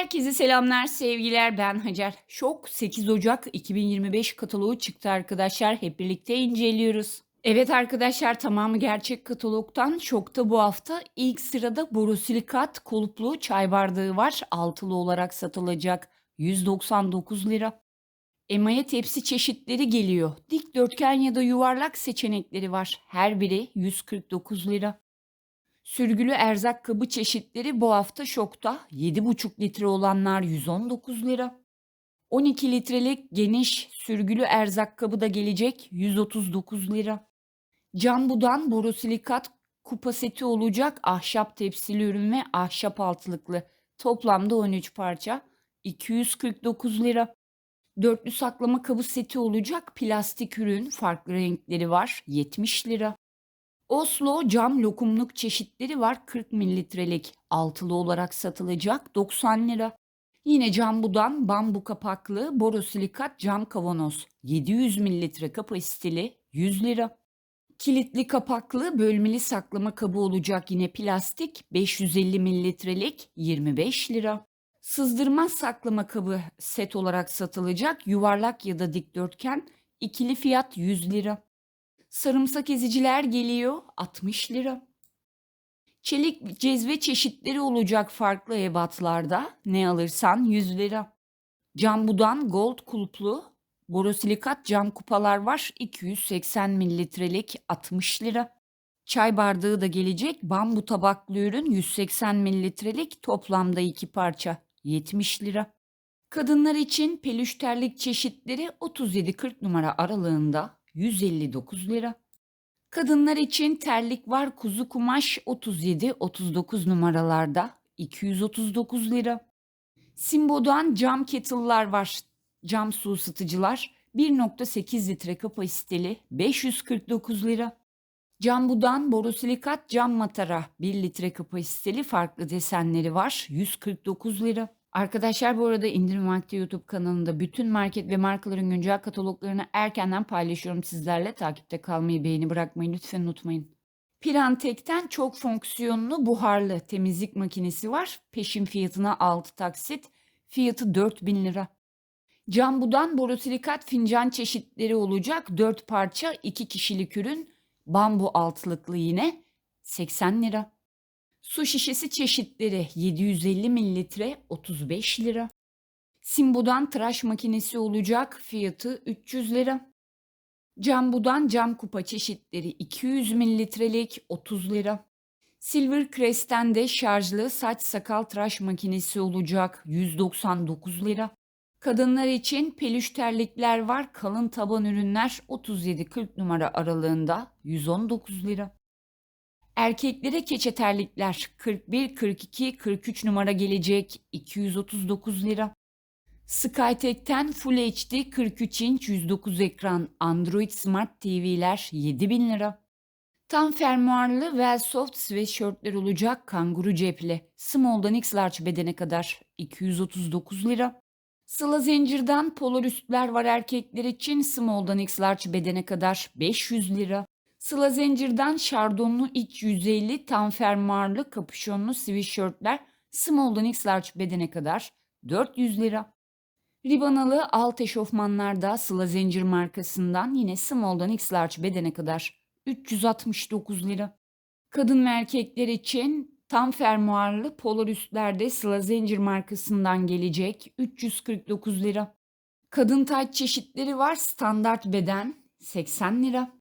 Herkese selamlar, sevgiler. Ben Hacer. Şok 8 Ocak 2025 kataloğu çıktı arkadaşlar. Hep birlikte inceliyoruz. Evet arkadaşlar tamamı gerçek katalogdan Şok'ta bu hafta ilk sırada borosilikat kulplu çay bardağı var. Altılı olarak satılacak 199 lira. Emaye tepsi çeşitleri geliyor. Dikdörtgen ya da yuvarlak seçenekleri var. Her biri 149 lira. Sürgülü erzak kabı çeşitleri bu hafta şokta. 7,5 litre olanlar 119 lira. 12 litrelik geniş sürgülü erzak kabı da gelecek 139 lira. Cambudan borosilikat kupa seti olacak ahşap tepsili ürün ve ahşap altılıklı. Toplamda 13 parça 249 lira. Dörtlü saklama kabı seti olacak plastik ürün farklı renkleri var 70 lira. Oslo cam lokumluk çeşitleri var 40 mililitrelik altılı olarak satılacak 90 lira. Yine cambudan bambu kapaklı borosilikat cam kavanoz 700 mililitre kapasiteli 100 lira. Kilitli kapaklı bölmeli saklama kabı olacak yine plastik 550 mililitrelik 25 lira. Sızdırmaz saklama kabı set olarak satılacak yuvarlak ya da dikdörtgen ikili fiyat 100 lira. Sarımsak eziciler geliyor 60 lira. Çelik cezve çeşitleri olacak farklı ebatlarda. Ne alırsan 100 lira. Cambudan gold kulplu borosilikat cam kupalar var 280 mililitrelik 60 lira. Çay bardağı da gelecek bambu tabaklı ürün 180 mililitrelik toplamda iki parça 70 lira. Kadınlar için peluş terlik çeşitleri 37-40 numara aralığında 159 lira. Kadınlar için terlik var kuzu kumaş 37-39 numaralarda 239 lira. Simbo'dan cam kettle'lar var. Cam su ısıtıcılar 1.8 litre kapasiteli 549 lira. Cambudan borosilikat cam matara 1 litre kapasiteli farklı desenleri var 149 lira. Arkadaşlar bu arada indirim vakti YouTube kanalında bütün market ve markaların güncel kataloglarını erkenden paylaşıyorum sizlerle. Takipte kalmayı, beğeni bırakmayı lütfen unutmayın. Pirantek'ten çok fonksiyonlu buharlı temizlik makinesi var. Peşin fiyatına 6 taksit. Fiyatı 4000 lira. Cambudan borosilikat fincan çeşitleri olacak. 4 parça 2 kişilik ürün. Bambu altlıklı yine 80 lira. Su şişesi çeşitleri 750 mililitre 35 lira. Simbo'dan tıraş makinesi olacak fiyatı 300 lira. Cambu'dan cam kupa çeşitleri 200 mililitrelik 30 lira. Silver Crest'ten de şarjlı saç sakal tıraş makinesi olacak 199 lira. Kadınlar için peluş terlikler var kalın taban ürünler 37-40 numara aralığında 119 lira. Erkeklere keçe terlikler 41, 42, 43 numara gelecek 239 lira. Skytek'ten Full HD 43 inç 109 ekran Android Smart TV'ler 7000 lira. Tam fermuarlı Velsoft sweatshirtler olacak kanguru cepli. Small'dan X large bedene kadar 239 lira. Sıla zincirden polar üstler var erkekler için small'dan X large bedene kadar 500 lira. Sıla zincirden şardonlu iç yüzeyli tam fermuarlı kapüşonlu sweatshirtler small'dan X large bedene kadar 400 lira. Ribanalı alt eşofmanlarda Sıla Zincir markasından yine small'dan X large bedene kadar 369 lira. Kadın ve erkekler için tam fermuarlı polar üstlerde Sıla Zincir markasından gelecek 349 lira. Kadın tayt çeşitleri var standart beden 80 lira.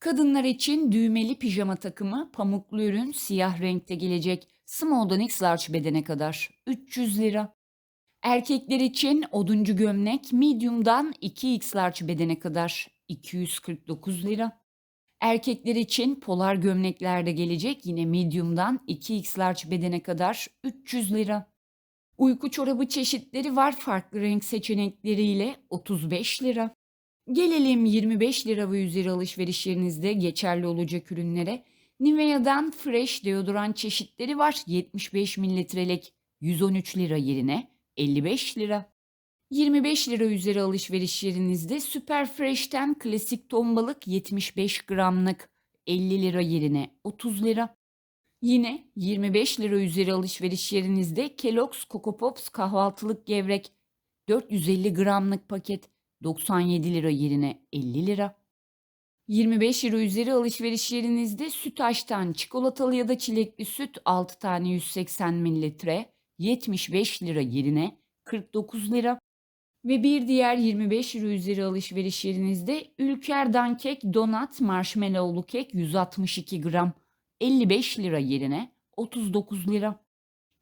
Kadınlar için düğmeli pijama takımı pamuklu ürün siyah renkte gelecek small'dan x large bedene kadar 300 lira. Erkekler için oduncu gömlek medium'dan 2x large bedene kadar 249 lira. Erkekler için polar gömlekler de gelecek yine medium'dan 2x large bedene kadar 300 lira. Uyku çorabı çeşitleri var farklı renk seçenekleriyle 35 lira. Gelelim 25 lira ve üzeri alışverişlerinizde geçerli olacak ürünlere. Nivea'dan Fresh deodorant çeşitleri var. 75 mililitrelik 113 lira yerine 55 lira. 25 lira üzeri alışverişlerinizde Super Fresh'ten klasik ton balık 75 gramlık 50 lira yerine 30 lira. Yine 25 lira üzeri alışveriş yerinizde Kellogg's Coco Pops kahvaltılık gevrek 450 gramlık paket 97 lira yerine 50 lira. 25 lira üzeri alışveriş yerinizde Sütaş'tan çikolatalı ya da çilekli süt 6 tane 180 mililitre 75 lira yerine 49 lira. Ve bir diğer 25 lira üzeri alışveriş yerinizde Ülker'dan kek, donat, marshmallowlu kek 162 gram 55 lira yerine 39 lira.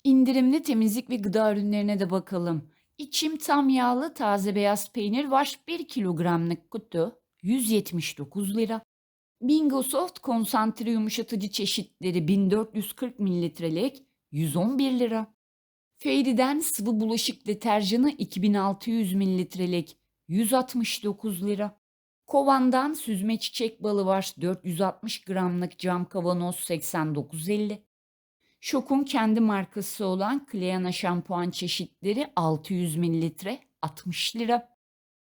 İndirimli temizlik ve gıda ürünlerine de bakalım. İçim tam yağlı taze beyaz peynir var 1 kilogramlık kutu 179 lira. Bingo Soft konsantre yumuşatıcı çeşitleri 1440 mililitrelik 111 lira. Fairy'den sıvı bulaşık deterjanı 2600 mililitrelik 169 lira. Kovandan süzme çiçek balı var 460 gramlık cam kavanoz 89.50. Şok'un kendi markası olan Cleana şampuan çeşitleri 600 mililitre 60 lira.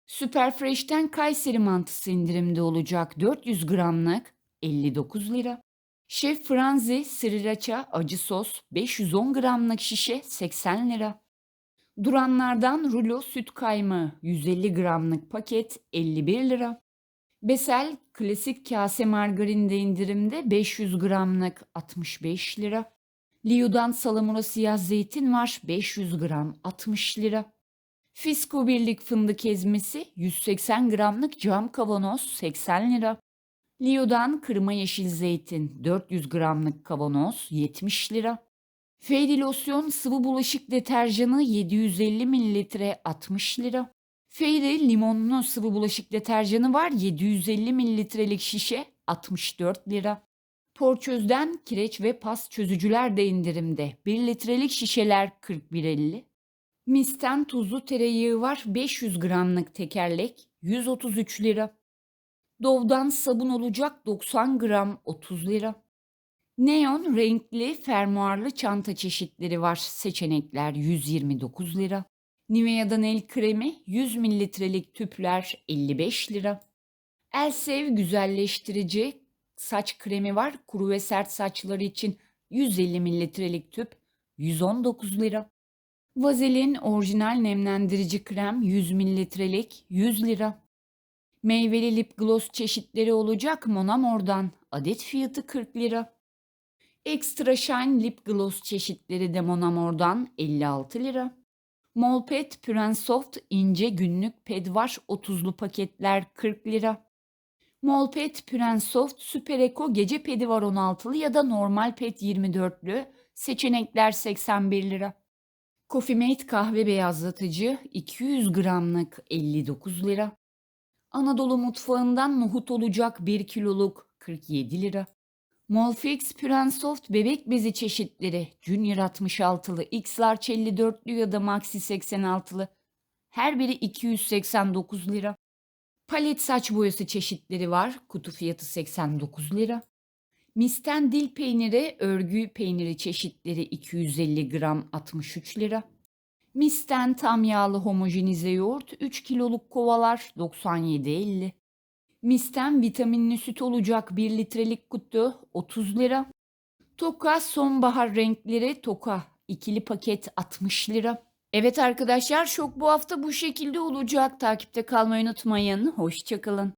Superfresh'ten Kayseri mantısı indirimde olacak 400 gramlık 59 lira. Şef Franzi sriracha acı sos 510 gramlık şişe 80 lira. Duranlardan rulo süt kaymağı 150 gramlık paket 51 lira. Besel klasik kase margarin de indirimde 500 gramlık 65 lira. Liu'dan salamura siyah zeytin var 500 gram 60 lira. Fisko birlik fındık ezmesi 180 gramlık cam kavanoz 80 lira. Liu'dan kırma yeşil zeytin 400 gramlık kavanoz 70 lira. Fairy losyon sıvı bulaşık deterjanı 750 mililitre 60 lira. Fairy limonlu sıvı bulaşık deterjanı var 750 mililitrelik şişe 64 lira. Porçöz'den kireç ve pas çözücüler de indirimde. 1 litrelik şişeler 41.50. Misten tuzlu tereyağı var 500 gramlık tekerlek 133 lira. Dov'dan sabun olacak 90 gram 30 lira. Neon renkli fermuarlı çanta çeşitleri var. Seçenekler 129 lira. Nivea'dan el kremi 100 mililitrelik tüpler 55 lira. Elsev güzelleştirici saç kremi var. Kuru ve sert saçları için 150 mililitrelik tüp 119 lira. Vazelin orijinal nemlendirici krem 100 mililitrelik 100 lira. Meyveli lip gloss çeşitleri olacak Monamor'dan. Adet fiyatı 40 lira. Extra Shine lip gloss çeşitleri de Monamor'dan 56 lira. Molpet Püren Soft ince günlük ped var 30'lu paketler 40 lira. Molpet Püren Soft Super Eco gece pedi var 16'lı ya da normal ped 24'lü seçenekler 81 lira. Coffee Mate kahve beyazlatıcı 200 gramlık 59 lira. Anadolu mutfağından nohut olacak 1 kiloluk 47 lira. Molfix Püren Soft bebek bezi çeşitleri Junior 66'lı, X Large 54'lü ya da Maxi 86'lı. Her biri 289 lira. Palet saç boyası çeşitleri var. Kutu fiyatı 89 lira. Misten dil peyniri, örgü peyniri çeşitleri 250 gram 63 lira. Misten tam yağlı homojenize yoğurt 3 kiloluk kovalar 97.50. Misten vitaminli süt olacak 1 litrelik kutu 30 lira. Toka sonbahar renkleri Toka ikili paket 60 lira. Evet arkadaşlar şok bu hafta bu şekilde olacak. Takipte kalmayı unutmayın. Hoşçakalın.